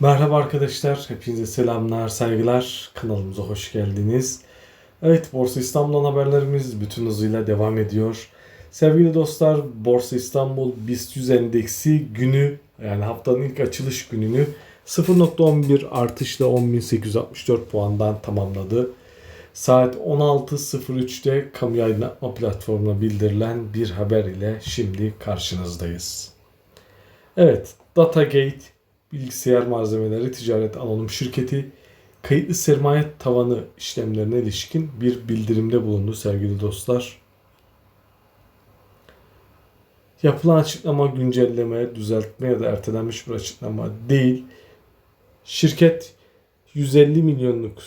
Merhaba arkadaşlar, hepinize selamlar, saygılar. Kanalımıza hoş geldiniz. Evet, Borsa İstanbul'dan haberlerimiz bütün hızıyla devam ediyor. Sevgili dostlar, Borsa İstanbul BIST 100 endeksi günü yani haftanın ilk açılış gününü 0.11 artışla 10.864 puandan tamamladı. Saat 16.03'te kamu yayınlatma platformuna bildirilen bir haber ile şimdi karşınızdayız. Evet, Datagate Bilgisayar Malzemeleri Ticaret Anonim Şirketi kayıtlı sermaye tavanı işlemlerine ilişkin bir bildirimde bulundu sevgili dostlar. Yapılan açıklama güncelleme, düzeltme ya da ertelenmiş bir açıklama değil. Şirket 150 milyonluk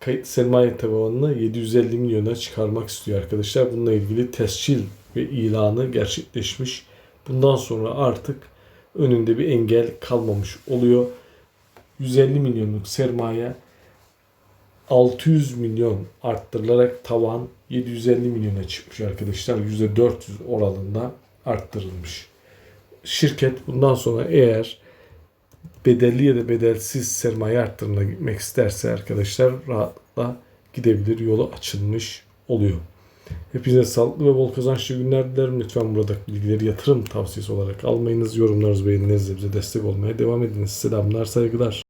kayıtlı sermaye tavanını 750 milyona çıkarmak istiyor arkadaşlar. Bununla ilgili tescil ve ilanı gerçekleşmiş. Bundan sonra artık önünde bir engel kalmamış oluyor. 150 milyonluk sermaye 600 milyon arttırılarak tavan 750 milyona çıkmış arkadaşlar. %400 oranında arttırılmış. Şirket bundan sonra eğer bedelli ya da bedelsiz sermaye arttırımına gitmek isterse arkadaşlar rahatlıkla gidebilir. Yolu açılmış oluyor. Hepinize sağlıklı ve bol kazançlı günler dilerim. Lütfen buradaki bilgileri yatırım tavsiyesi olarak almayınız. Yorumlarınızı beğeninizle bize destek olmaya devam ediniz. Selamlar, saygılar.